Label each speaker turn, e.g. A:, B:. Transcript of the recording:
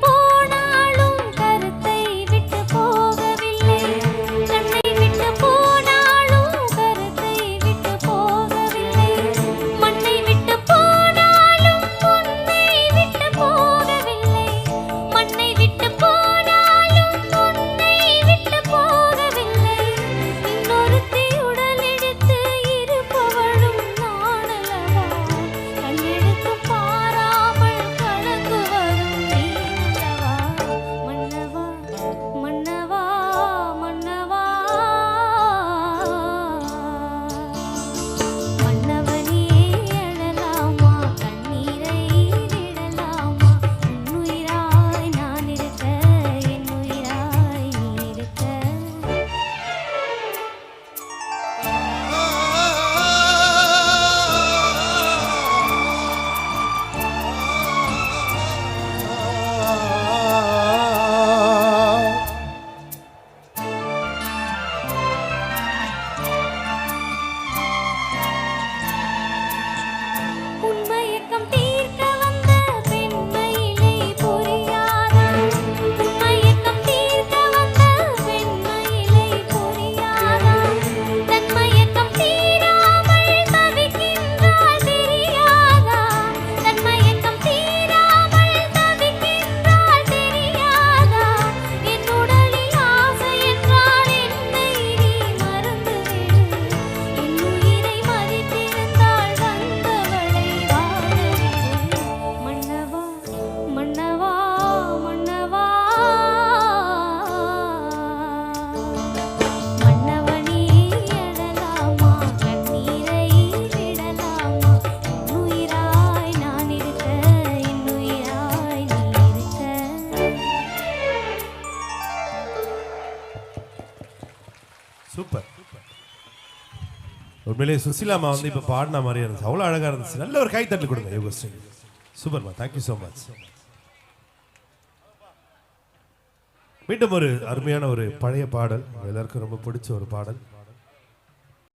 A: 不。சூப்பர் உண்மையிலே சுசிலாமா வந்து இப்போ பாடின மாதிரியா இருந்துச்சு. அவ்வளோ அழகாக இருந்துச்சு. நல்ல ஒரு கை தட்டு கொடுங்க யோகஸ்ரீ சூப்பர்மா தேங்க்யூ ஸோ மச் மீண்டும் ஒரு அருமையான ஒரு பழைய பாடல். எல்லாருக்கும் ரொம்ப பிடிச்ச ஒரு பாடல்.